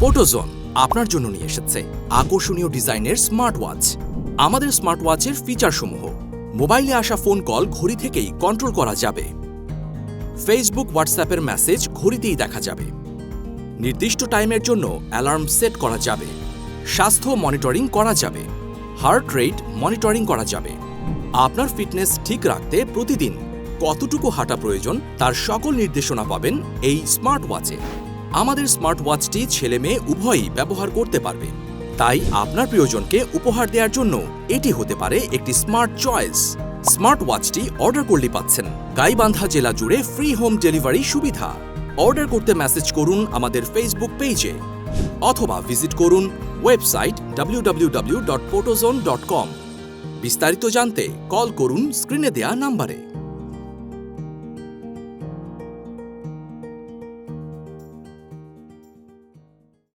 পোটোজোন আপনার জন্য নিয়ে এসেছে। আকর্ষণীয় ডিজাইনের স্মার্ট ওয়াচ আমাদের স্মার্ট ওয়াচের ফিচারসমূহ মোবাইলে আসা ফোন কল ঘড়ি থেকেই কন্ট্রোল করা যাবে। ফেসবুক হোয়াটসঅ্যাপের মেসেজ ঘড়িতেই দেখা যাবে। নির্দিষ্ট টাইমের জন্য অ্যালার্ম সেট করা যাবে। স্বাস্থ্য মনিটরিং করা যাবে। হার্ট রেট মনিটরিং করা যাবে। আপনার ফিটনেস ঠিক রাখতে প্রতিদিন কতটুকু হাঁটা প্রয়োজন তার সকল নির্দেশনা পাবেন এই স্মার্ট ওয়াচে আমাদের স্মার্ট ওয়াচটি ছেলে মেয়ে উভয়ই ব্যবহার করতে পারবে। তাই আপনার প্রিয়জনকে উপহার দেওয়ার জন্য এটি হতে পারে একটি স্মার্ট চয়েস স্মার্ট ওয়াচটি অর্ডার করলে পাচ্ছেন। গাইবান্ধা জেলা জুড়ে ফ্রি হোম ডেলিভারি সুবিধা। অর্ডার করতে মেসেজ করুন আমাদের ফেসবুক পেজে অথবা ভিজিট করুন ওয়েবসাইট www.photozone.com বিস্তারিত জানতে কল করুন স্ক্রিনে দেয়া নাম্বারে।